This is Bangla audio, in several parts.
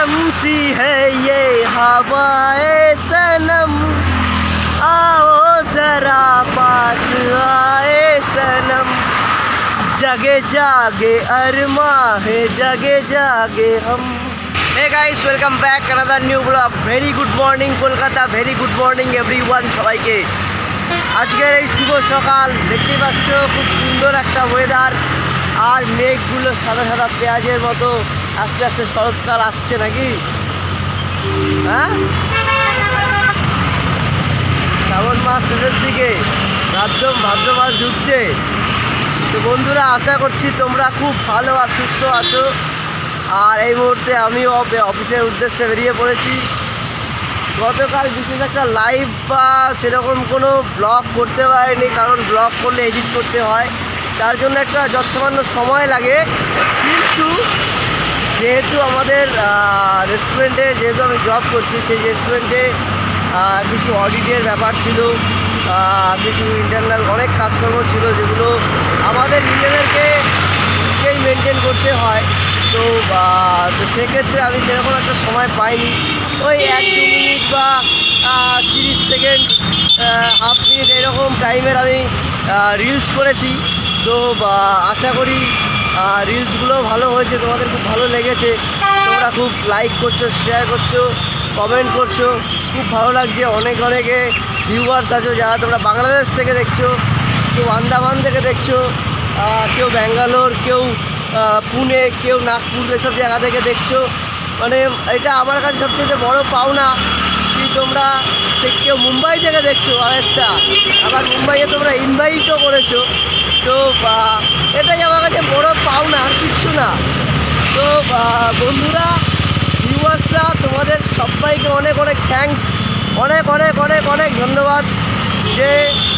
रेशम सी है ये हवाएं सनम आओ जरा पास आए सनम जगे जागे अरमा है जगे जागे हम hey guys welcome back another new blog very good morning Kolkata very good morning everyone সবাইকে আজকের এই শুভ সকাল দেখতেই পাচ্ছ খুব সুন্দর একটা ওয়েদার আর মেঘগুলো সাদা সাদা পেঁয়াজের মতো আস্তে আস্তে শরৎকাল আসছে নাকি? হ্যাঁ? শ্রাবণ মাস শেষের দিকে ভাদ্র ভাদ্র মাস ঢুকছে। তো বন্ধুরা, আশা করছি তোমরা খুব ভালো আর সুস্থ আছো। আর এই মুহূর্তে অফ- অফিসের উদ্দেশ্যে বেরিয়ে পড়েছি। গতকাল বিশেষ একটা লাইভ বা সেরকম কোনো ব্লগ করতে পারিনি, কারণ ব্লগ করলে এডিট করতে হয়। তার জন্য একটা যৎসামান্য সময় লাগে। কিন্তু যেহেতু আমাদের রেস্টুরেন্টে যেহেতু আমি জব করছি, সেই রেস্টুরেন্টে কিছু অডিটের ব্যাপার ছিল কিছু ইন্টারনাল অনেক কাজকর্ম ছিল যেগুলো আমাদের নিজেদেরকে কেই মেনটেন করতে হয়। তো তো সেক্ষেত্রে আমি সেরকম একটা সময় পাইনি। ওই এক দু মিনিট বা তিরিশ সেকেন্ড হাফ মিনিট এরকম টাইমের আমি রিলস করেছি। তো আশা করি রিলসগুলো ভালো হয়েছে, তোমাদের খুব ভালো লেগেছে। তোমরা খুব লাইক করছ শেয়ার করছ কমেন্ট করছ। খুব ভালো লাগছে, অনেক অনেকে ভিউয়ার্স আছো যারা তোমরা বাংলাদেশ থেকে দেখছ, কেউ আন্দামান থেকে দেখছ কেউ ব্যাঙ্গালোর, কেউ পুনে, কেউ নাগপুর, এসব জায়গা থেকে দেখছ। মানে এটা আমার কাছে সবচেয়ে বড় পাওনা। তোমরা কেউ মুম্বাই থেকে দেখছ আচ্ছা আবার মুম্বাইয়ে তোমরা ইনভাইটও করেছ। তো এটাই আমার কাছে বড় পাওনা, আর কিচ্ছু না। তো বন্ধুরা ভিউয়ার্সরা তোমাদের সবাইকে অনেক অনেক থ্যাঙ্কস অনেক অনেক অনেক অনেক ধন্যবাদ যে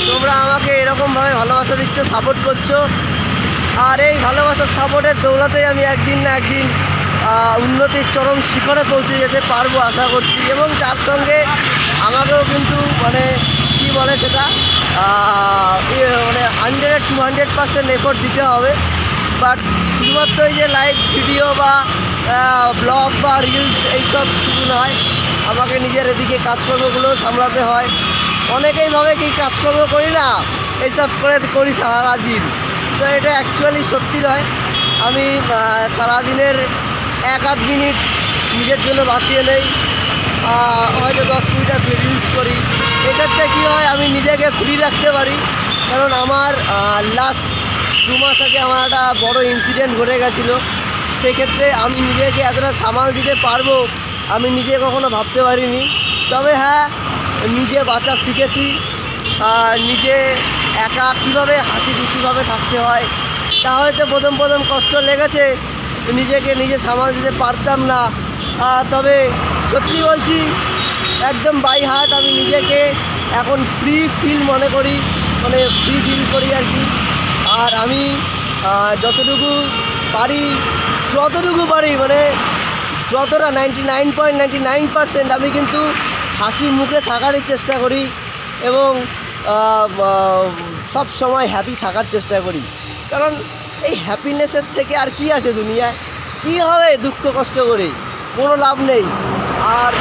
তোমরা আমাকে এরকমভাবে ভালোবাসা দিচ্ছ সাপোর্ট করছ। আর এই ভালোবাসার সাপোর্টের দৌলতেই আমি একদিন না একদিন উন্নতির চরম শিখরে পৌঁছে যেতে পারব আশা করছি। এবং তার সঙ্গে আমাকেও কিন্তু মানে কি বলে সেটা ইয়ে মানে hundred two hundred percent effort দিতে হবে। বাট শুধুমাত্র এই যে লাইভ ভিডিও বা ব্লগ বা রিলস এইসব শুধু নয়, আমাকে নিজের এদিকে কাজকর্মগুলো সামলাতে হয়। অনেকেই ভাবে কি কাজকর্ম করি না, এইসব করে করি সারা দিন তো এটা অ্যাকচুয়ালি সত্যি নয়। আমি সারাদিনের এক আধ মিনিট নিজের জন্য বাঁচিয়ে নেই হয়তো দশ মিনিটের মিনিট রিলস করি। এক্ষেত্রে কী হয়, আমি নিজেকে ফ্রি রাখতে পারি। কারণ আমার লাস্ট দু মাস আগে আমার একটা বড় ইনসিডেন্ট ঘটে গেছিল। সেক্ষেত্রে আমি নিজেকে এতটা সামাল দিতে পারব, আমি নিজে কখনো ভাবতে পারিনি। তবে হ্যাঁ নিজে বাঁচা শিখেছি। নিজে একা কীভাবে হাসি খুশিভাবে থাকতে হয়, তা হয়তো প্রথম প্রথম কষ্ট লেগেছে। নিজেকে নিজে সামাল দিতে পারতাম না। তবে সত্যি বলছি, একদম বাই হার্ট আমি নিজেকে এখন ফ্রি ফিল মনে করি মানে ফ্রি ফিল করি আর কি। আর আমি যতটুকু পারি যতটুকু পারি মানে যতটা নাইনটি নাইন পয়েন্ট নাইন আমি কিন্তু হাসি মুখে থাকারই চেষ্টা করি এবং সব সময় হ্যাপি থাকার চেষ্টা করি। কারণ এই হ্যাপিনেসের থেকে আর কি আছে দুনিয়ায়? কী হবে দুঃখ কষ্ট করে? কোনো লাভ নেই। আর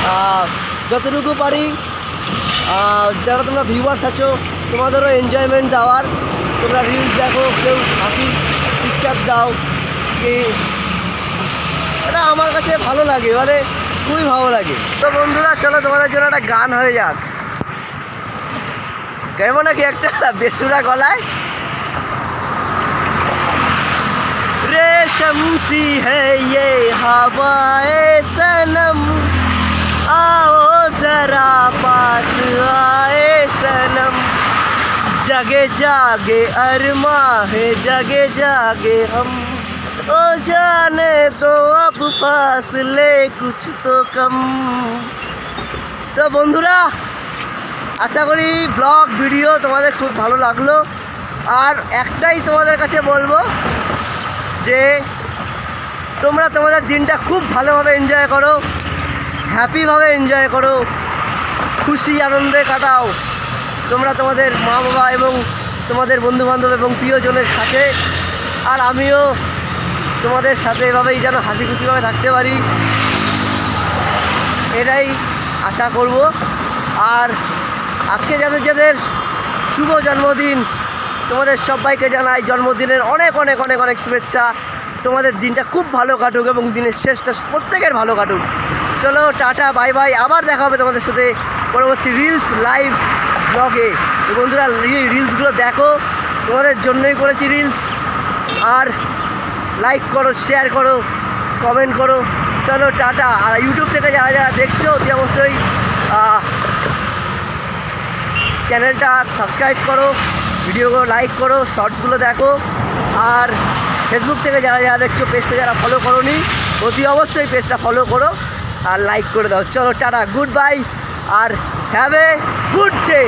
যতটুকু পারি যারা তোমরা ভিউয়ার্স আছো, তোমাদেরও এনজয়মেন্ট দেওয়ার। তোমরা রিলস দেখো, কেউ হাসি পিকচার দাও, কি? এটা আমার কাছে ভালো লাগে মানে খুবই ভালো লাগে। তো বন্ধুরা, চলো তোমাদের জন্য একটা গান হয়ে যাক। গাইবো নাকি একটা বেসুরা গলায়? रेशम सी है ये हवाएं सनम आओ जरा पास आए सनम जगे जागे अरमा है जगे जागे हम ओ जाने तो अब फासले कुछ तो कम তো বন্ধুরা আশা করি ব্লগ ভিডিও তোমাদের খুব ভালো লাগলো আর একটাই তোমাদের কাছে বলবো যে তোমরা তোমাদের দিনটা খুব ভালোভাবে এনজয় করো হ্যাপিভাবে এনজয় করো, খুশি আনন্দে কাটাও। তোমরা তোমাদের মা বাবা এবং তোমাদের বন্ধুবান্ধব এবং প্রিয়জনের সাথে আর আমিও তোমাদের সাথে এভাবেই যেন হাসি খুশিভাবে থাকতে পারি। এটাই আশা করব। আর আজকে যাদের যাদের শুভ জন্মদিন তোমাদের সবাইকে জানাই জন্মদিনের অনেক অনেক অনেক অনেক শুভেচ্ছা। তোমাদের দিনটা খুব ভালো কাটুক এবং দিনের শেষটা প্রত্যেকের ভালো কাটুক। চলো, টাটা, বাই বাই। আবার দেখা হবে তোমাদের সাথে পরবর্তী রিলস লাইভ ব্লগে বন্ধুরা রিলসগুলো দেখো। তোমাদের জন্যই করেছি রিলস আর লাইক করো শেয়ার করো কমেন্ট করো। চলো, টাটা। আর ইউটিউব থেকে যারা যারা দেখছ, অতি অবশ্যই চ্যানেলটা সাবস্ক্রাইব করো। ভিডিওগুলো লাইক করো শর্টসগুলো দেখো, আর ফেসবুক থেকে যারা যারা দেখছ পেজটা যারা ফলো করোনি, অতি অবশ্যই পেজটা ফলো করো আর লাইক করে দাও। চলো, টাটা গুড বাই আর হ্যাভ এ গুড ডে